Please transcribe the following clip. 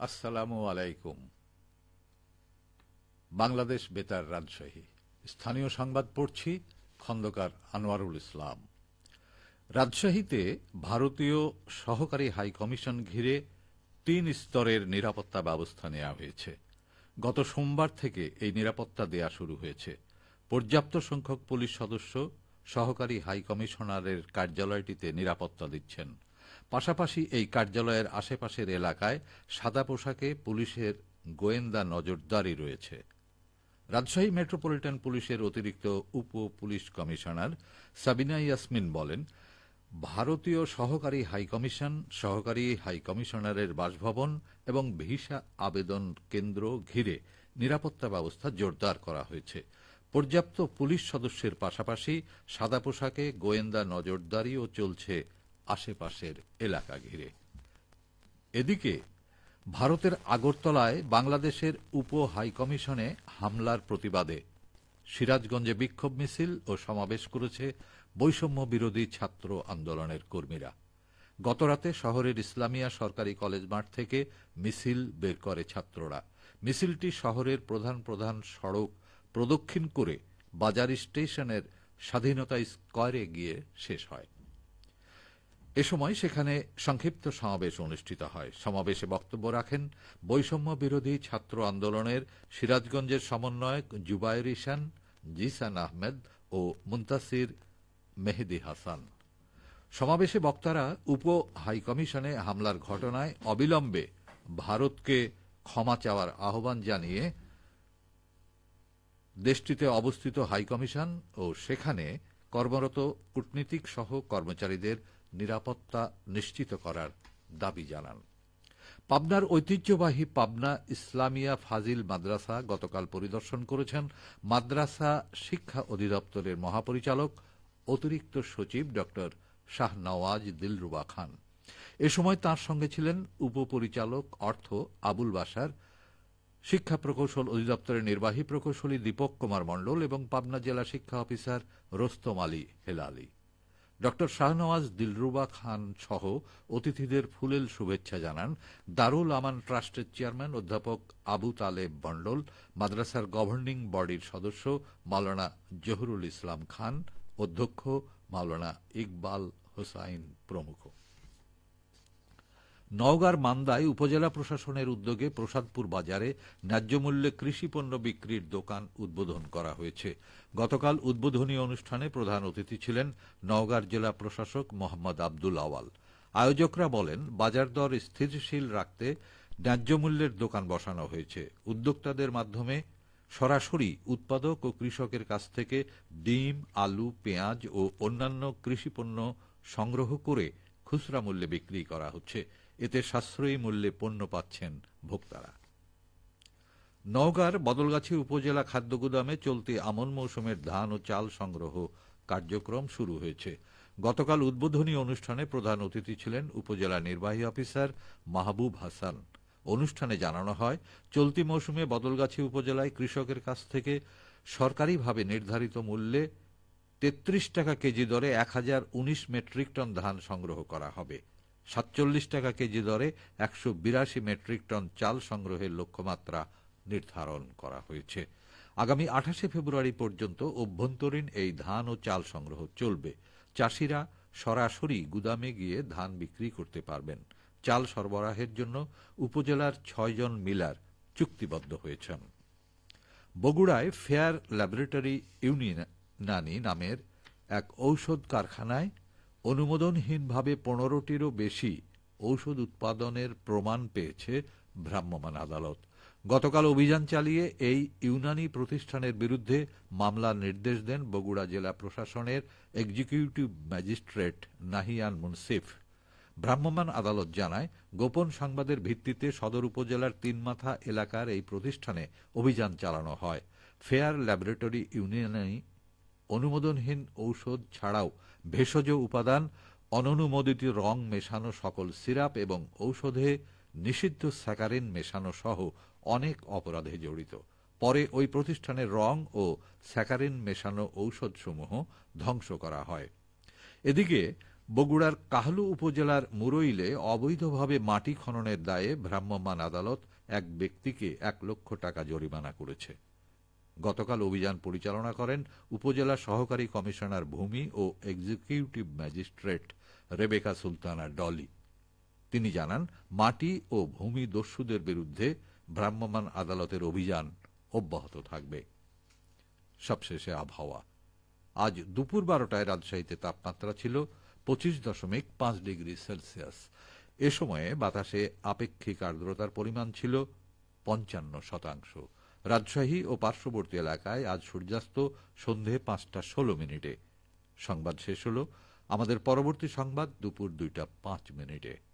আসসালামু আলাইকুম। বাংলাদেশ বেতার রাজশাহী। স্থানীয় সংবাদ পড়ছি খন্দকার আনোয়ারুল ইসলাম। রাজশাহীতে ভারতীয় সহকারী হাই কমিশন ঘিরে তিন স্তরের নিরাপত্তা ব্যবস্থা নেওয়া হয়েছে। গত সোমবার থেকে এই নিরাপত্তা দেয়া শুরু হয়েছে। পর্যাপ্ত সংখ্যক পুলিশ সদস্য সহকারী হাই কমিশনারের কার্যালয়টিতে নিরাপত্তা দিচ্ছেন। পাশাপাশি এই কার্যালয়ের আশেপাশের এলাকায় সাদা পোশাকে পুলিশের গোয়েন্দা নজরদারি রয়েছে। রাজশাহী মেট্রোপলিটন পুলিশের অতিরিক্ত উপ পুলিশ কমিশনার সাবিনা ইয়াসমিন বলেন, ভারতীয় সহকারী হাইকমিশন সহকারী হাইকমিশনারের বাসভবন এবং ভিসা আবেদন কেন্দ্র ঘিরে নিরাপত্তা ব্যবস্থা জোরদার করা হয়েছে। পর্যাপ্ত পুলিশ সদস্যের পাশাপাশি সাদা পোশাকে গোয়েন্দা নজরদারিও চলছে আশেপাশের এলাকা ঘিরে। এদিকে, ভারতের আগরতলায় বাংলাদেশের উপ হাইকমিশনে হামলার প্রতিবাদে সিরাজগঞ্জে বিক্ষোভ মিছিল ও সমাবেশ করেছে বৈষম্য বিরোধী ছাত্র আন্দোলনের কর্মীরা। গতরাতে শহরের ইসলামিয়া সরকারি কলেজ মাঠ থেকে মিছিল বের করে ছাত্ররা। মিছিলটি শহরের প্রধান প্রধান সড়ক প্রদক্ষিণ করে বাজার স্টেশনের স্বাধীনতা স্কোয়ারে গিয়ে শেষ হয়। এ সময় সেখানে সংক্ষিপ্ত সমাবেশ অনুষ্ঠিত হয়। সমাবেশে বক্তব্য রাখেন বৈষম্য বিরোধী ছাত্র আন্দোলনের সিরাজগঞ্জের সমন্বয়ক জুবায়ের ইসান জিসান আহমেদ ও মুন্তাসির মেহেদি হাসান। সমাবেশে বক্তারা উপ হাইকমিশনে হামলার ঘটনায় অবিলম্বে ভারতকে ক্ষমা চাওয়ার আহ্বান জানিয়ে দেশটিতে অবস্থিত হাইকমিশন ও সেখানে কর্মরত কূটনীতিক সহ কর্মচারীদের নিরাপত্তা নিশ্চিত করার দাবি জানান। পাবনার ঐতিহ্যবাহী পাবনা ইসলামিয়া ফাজিল মাদ্রাসা গতকাল পরিদর্শন করেছেন মাদ্রাসা শিক্ষা অধিদপ্তরের মহাপরিচালক অতিরিক্ত সচিব ড. শাহ নওয়াজ দিলরুবা খান। এ সময় তার সঙ্গে ছিলেন উপপরিচালক অর্থ আবুল বাসার শিক্ষা প্রকৌশল অধিদপ্তরের নির্বাহী প্রকৌশলী দীপক কুমার মণ্ডল এবং পাবনা জেলা শিক্ষা অফিসার রোস্তম আলী হেলালি। ড শাহনওয়াজ দিলরুবা খান সহ অতিথিদের ফুলেল শুভেচ্ছা জানান দারুল আমান ট্রাস্টের চেয়ারম্যান অধ্যাপক আবু তালেব মণ্ডল মাদ্রাসার গভর্নিং বডির সদস্য মাওলানা জহুরুল ইসলাম খান, অধ্যক্ষ মাওলানা ইকবাল হোসাইন প্রমুখ। নওগাঁর মান্দায় উপজেলা প্রশাসনের উদ্যোগে প্রসাদপুর বাজারে ন্যায্য মূল্যে কৃষি পণ্য বিক্রির দোকান উদ্বোধন করা হয়েছে। গতকাল উদ্বোধনী অনুষ্ঠানে প্রধান অতিথি ছিলেন নওগাঁর জেলা প্রশাসক মোহাম্মদ আব্দুল আওয়াল। আয়োজকরা বলেন, বাজার দর স্থিতিশীল রাখতে ন্যায্য মূল্যের দোকান বসানো হয়েছে। উদ্যোক্তাদের মাধ্যমে সরাসরি উৎপাদক ও কৃষকের কাছ থেকে ডিম, আলু, পেঁয়াজ ও অন্যান্য কৃষিপণ্য সংগ্রহ করে খুচরা মূল্যে বিক্রি করা হচ্ছে। এতে সাশ্রয়ী মূল্যে পণ্য পাচ্ছেন ভোক্তারা। নওগাঁর বদলগাছি উপজেলা খাদ্য গুদামে চলতি আমন মৌসুমের ধান ও চাল সংগ্রহ কার্যক্রম শুরু হয়েছে। গতকাল উদ্বোধনী অনুষ্ঠানে প্রধান অতিথি ছিলেন উপজেলা নির্বাহী অফিসার মাহবুব হাসান। অনুষ্ঠানে জানানো হয়, চলতি মৌসুমে বদলগাছি উপজেলায় কৃষকের কাছ থেকে সরকারিভাবে নির্ধারিত মূল্যে তেত্রিশ টাকা কেজি দরে এক হাজার উনিশ মেট্রিক টন ধান সংগ্রহ করা হবে। সাতচল্লিশ টাকা কেজি দরে একশো বিরাশি মেট্রিক টন চাল সংগ্রহের লক্ষ্যমাত্রা নির্ধারণ করা হয়েছে। আগামী আঠাশে ফেব্রুয়ারি পর্যন্ত অভ্যন্তরীণ এই ধান ও চাল সংগ্রহ চলবে। চাষিরা সরাসরি গুদামে গিয়ে ধান বিক্রি করতে পারবেন। চাল সরবরাহের জন্য উপজেলার ছয়জন মিলার চুক্তিবদ্ধ হয়েছেন। বগুড়ায় ফেয়ার ল্যাবরেটরি ইউনিয়নানি নামের এক ঔষধ কারখানায় অনুমোদনহীনভাবে পনেরোটিরও বেশি ঔষধ উৎপাদনের প্রমাণ পেয়েছে ভ্রাম্যমাণ আদালত। গতকাল অভিযান চালিয়ে এই ইউনানি প্রতিষ্ঠানের বিরুদ্ধে মামলার নির্দেশ দেন বগুড়া জেলা প্রশাসনের এক্সিকিউটিভ ম্যাজিস্ট্রেট নাহিয়ান মুন্সিফ। ভ্রাম্যমাণ আদালত জানায়, গোপন সংবাদের ভিত্তিতে সদর উপজেলার তিনমাথা এলাকার এই প্রতিষ্ঠানে অভিযান চালানো হয়। ফেয়ার ল্যাবরেটরি ইউনিয়নে অনুমোদনহীন ঔষধ ছাড়াও ভেষজ উপাদান, অননুমোদিত রং মেশানো সকল সিরাপ এবং ঔষধে নিষিদ্ধ স্যাকারিন মেশানো সহ অনেক অপরাধে জড়িত। পরে ওই প্রতিষ্ঠানের রং ও স্যাকারিন মেশানো ঔষধসমূহ ধ্বংস করা হয়। এদিকে বগুড়ার কাহলু উপজেলার মুরইলে অবৈধভাবে মাটি খননের দায়ে ভ্রাম্যমাণ আদালত এক ব্যক্তিকে এক লক্ষ টাকা জরিমানা করেছে। গতকাল অভিযান পরিচালনা করেন উপজেলা সহকারী কমিশনার ভূমি ও এক্সিকিউটিভ ম্যাজিস্ট্রেট রেবেকা সুলতানা ডলি। তিনি জানান, মাটি ও ভূমি দস্যুদের বিরুদ্ধে ভ্রাম্যমাণ আদালতের অভিযান অব্যাহত থাকবে। সবশেষে আবহাওয়া। আজ দুপুর বারোটায় রাজশাহীতে তাপমাত্রা ছিল পঁচিশ দশমিক পাঁচ ডিগ্রি সেলসিয়াস। এ সময়ে বাতাসে আপেক্ষিক আর্দ্রতার পরিমাণ ছিল পঞ্চান্ন শতাংশ। রাজশাহী ও পার্শ্ববর্তী এলাকায় আজ সূর্যাস্ত সন্ধে পাঁচটা ষোলো মিনিটে। সংবাদ শেষ হল। আমাদের পরবর্তী সংবাদ দুপুর দুইটা পাঁচ মিনিটে।